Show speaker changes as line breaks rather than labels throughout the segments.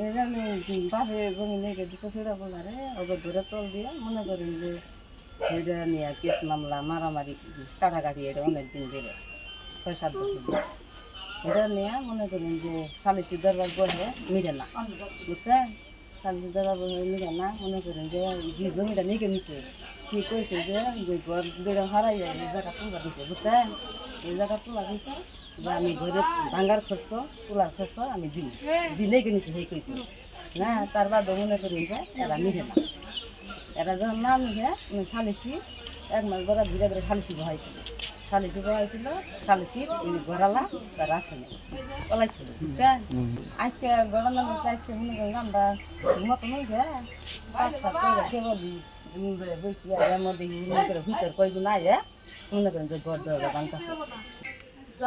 এখানে বাপে জমিনে দিচ্ছে সেটা বলারে ওদের ধরে তল দিয়ে মনে করেন যে এটা নিয়ে কেস মামলা মারামারি কাটাকাটি এটা অনেক দিন ধরে ছয় সাত বছর। এটা নিয়ে মনে করেন যে সালিসি দরবার বসে মিলে না বুঝছেন দরবার বসে মিলে না মনে করেন যে যে জমিটা নিকে নিছে কি কইছে যে ঘর দুইটা হারাই যায় এই জায়গা তুলা দিছে, বুঝছেন? এই জায়গা আমি ঘরে ভাঙ্গার খরচ, তোলার খরচ আমি দিই। যে নিকে সেই কইছে। না, তার বাদে মনে যে এরা মিলে না। এরা যখন না সালিসি এক মাস ধরে ঘুরে ঘুরে সালিসি সালিসি বহাইছিল সালিসি এই গড়ালা তার আসে না পলাইছিল আজকে গড়ালা আজকে মনে করেন আমরা মতো নই করে কেবল বসি আর এর মধ্যে মনে করে ভিতর কয়জন আয় মনে করেন যে গড় দরজা বাংকাছে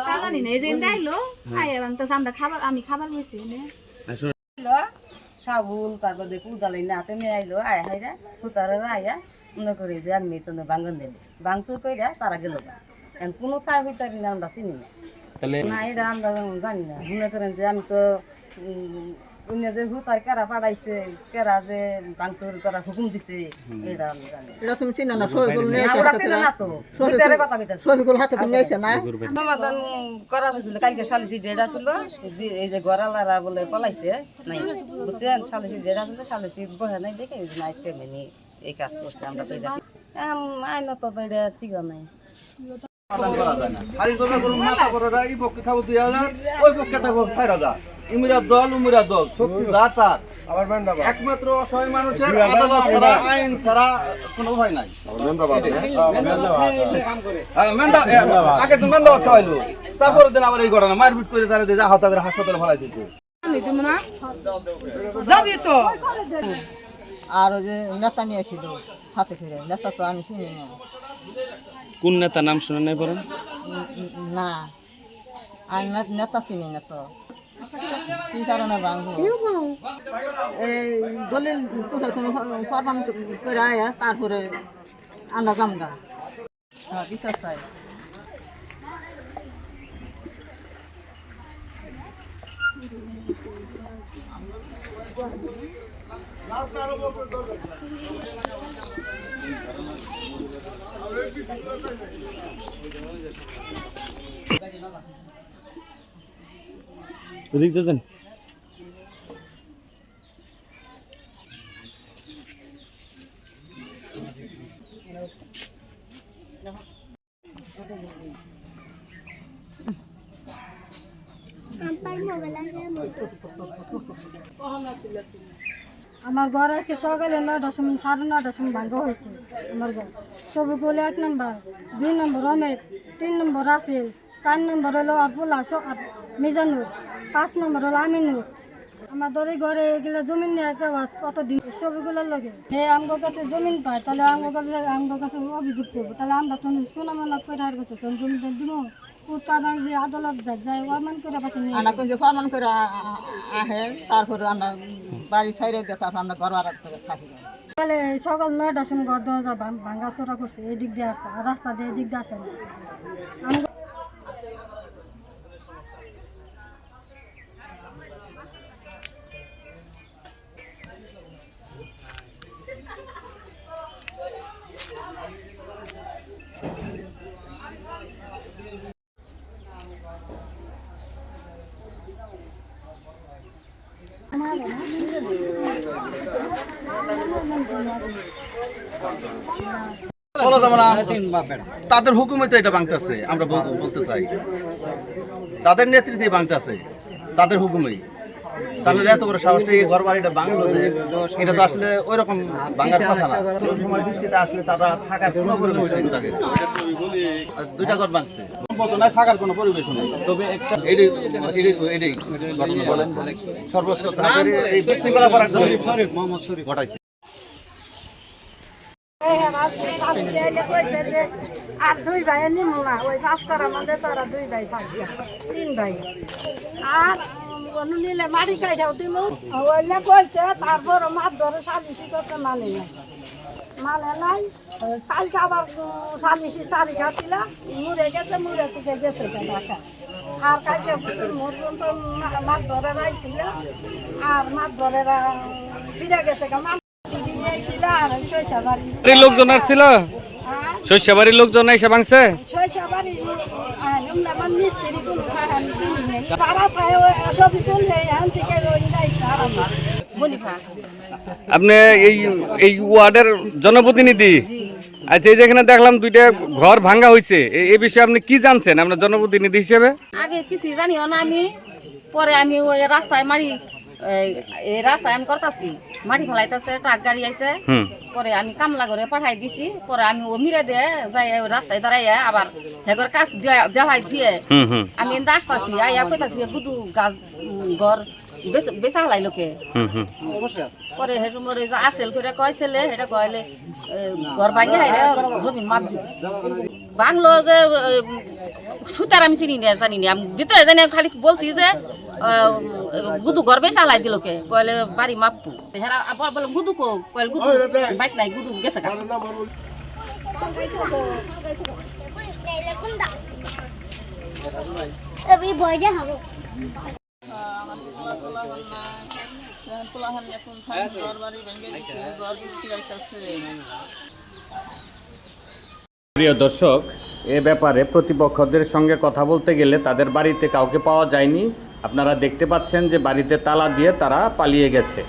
টাকা নি এই যে আইলো আয় তো আমরা খাবার আমি খাবার বসি নে
আইলো সাবুল তারপর দেখু উদালাই না হাতে নিয়ে আইলো আয় হাইরা হুতারে আয়া মনে করি যে আমি তো বাঙ্গন দিল বাংচুর কইরা তারা গেল কোনো কাজ হইতারি না আমরা চিনি না।
তাহলে
না এটা আমরা জানি না। মনে করেন যে আমি তো উম, অন্য যে হুতার কেরা পাঠাইছে কেরা যে বাংচুর করা হুকুম দিছে এটা আমি জানি
এটা তুমি চিনো না সহিগুলো নিয়ে এসে
আমরা চিনি না তো। ভিতরে কথা কইতাছে।
সহিগুলো হাতে করে নিয়ে এসে না?
সমাধান করা হয়েছিল কালকে সালিসি ডেট আছিল। যে- এই যে গড়ালারা বলে পলাইছে নাই বুঝছেন? সালিসি ডেট আছিল সালিসি বহে নাই দেখে আজকে মেনি এই কাজ করছে আমরা তো এটা এখন আইন তো এটা ঠিক নাই।
দল উমিরা দল শক্তি যা একমাত্র অসহায় মানুষের আদালত ছাড়া আইন ছাড়া কোনো ভয় নাই। হ্যাঁ, মেন্দা- এ, আগে তো মেন্দাবাদ খাওয়াইলো। তারপরে দিন আবার এই ঘটনা। মারপিট করে তারা যা হাতা করে হাসপাতালে ফেলাই দিচ্ছে
আর ওই যে নেতা নিয়ে এসেছিল হাতে করে নেতা তো আমি চিনি না।
কোন নেতা নাম শুনে নাই
উম, না আমি নেতা চিনি না তো। কি কারণে ভাঙবো এই দলিল তুমি ফরমান করে আয়া তারপরে আমরা গামগা হ্যাঁ বিশ্বাস চাই
ওদিক দিয়েছেন
আমার ঘর আজকে সকালে নয়টার সময়, সাড়ে নয়টার সময় ভাঙ্গ হয়েছে আমার ঘর। সবগুলো এক নম্বর, দুই নম্বর অমেদ তিন নম্বর রাসেল, চার নম্বর হলো আরফুল্লা মিজানুর, পাঁচ নম্বর হলো আমিনুর। আমার ধরে ঘরে এগুলো জমিন নিয়ে আজ কতদিন সবগুলোর লগে। হে আমার কাছে জমিন পায়, তাহলে আমার কাছে আমার কাছে অভিযোগ করব। তাহলে আমরা তো সোনামালা করে আর কাছে জমিটা দিব। উৎপাদন যে আদালত যায় করে পাচ্ছে
আমরা কিন্তু ফরমান করে আ- আ- আহে তারপরে আমরা বাড়ি ছাইড়ে দিয়ে তারপর আমরা ঘর ভাড়া করে থাকি।
সকালে সকাল নয়টার সময় ঘর দরজা ভাঙ- চোরা করছে এই দিক দিয়ে আসতে রাস্তা দিয়ে এদিক দিয়ে আসে না। আমি
বলা যাবে না তাদের হুকুমে তো এটা বাংতাছে আমরা বল- বলতে চাই। তাদের নেতৃত্বে বাংতাছে তাদের হুকুমেই। তাহলে এত বড় সাহসটা এই ঘর বাড়িটা বাংলো যে এটা তো আসলে ওই রকম বাংলার কথা না। সময় বৃষ্টিতে আসলে তারা থাকার কোনো পরিবেশ নেই থাকে দুইটা ঘর বাংছে সম্ভবত না থাকার কোনো পরিবেশ নেই। তবে একটা এটাই এটাই ঘটনা বলেন। সর্বোচ্চ এই বিশৃঙ্খলা করার জন্য ঘটাইছে।
আর দুই ভাই নিমু না। ওই পাঁচ করার মধ্যে তোরা দুই ভাই থাকবি। তিন ভাই। আর অনু নিলে মারি খাইটাও দিব ওইলে কইছে তারপর মাছ ধরে সালিশি করতে মানে নাই। মানে নাই। কালকে আবার সালিশি তারিখ আসছিল মুড়ে গেছে মুড়ে থেকে গেছে ঢাকা
আর কালকে মোর তো মাছ ধরে রাখছিল আর মাছ ধরে ফিরে গেছে মাছ দিয়েছিল আর শৈশা বাড়ি।
লোকজন আসছিল?
আর
শস্য বাড়ির লোকজন এসে ভাঙছে?
তারা
আপনি এই এই ওয়ার্ডের জনপ্রতিনিধি? আচ্ছা এই যেখানে দেখলাম দুইটা ঘর ভাঙ্গা হয়েছে। এ- এই বিষয়ে আপনি কি জানছেন আপনার জনপ্রতিনিধি হিসেবে?
আগে কিছুই জানিও না আমি। পরে আমি ওই রাস্তায় মারি এই- রাস্তায় আমি করতেছি। মাটি ফেলাইতেছে ট্রাক গাড়ি আইছে। পরে আমি কামলা করে পাঠাই দিছি। পরে আমি ও মিরে দিয়ে যাই রাস্তায় দাঁড়াই আবার হেগর কাজ দেওয়াই দিয়ে আমি আসতাছি। আইয়া কইতাছি বুদু গাছ ঘর বেচ- হলাই লোকে পরে হেটু মরে যে আসেল করে কইছিলে সেটা কইলে এ, ঘর ভাঙে হাইরে জমিন মাপ বাংলো যে সুতার আমি চিনি না জানি না। আমি ভিতরে জানি খালি বলছি যে গুদু ঘর বেচা হালাই দিলকে কইলে বাড়ি মাপু হেরা আবার বলে গুদু কো কইলে গুদু। বাইক নাই গুদু গেছে গা।
এখন ঘর বাড়ি ভেঙে ঘর
প্রিয় দর্শক এ ব্যাপারে প্রতিপক্ষদের সঙ্গে কথা বলতে গেলে তাদের বাড়িতে কাউকে পাওয়া যায়নি। আপনারা দেখতে পাচ্ছেন যে বাড়িতে তালা দিয়ে তারা পালিয়ে গেছে।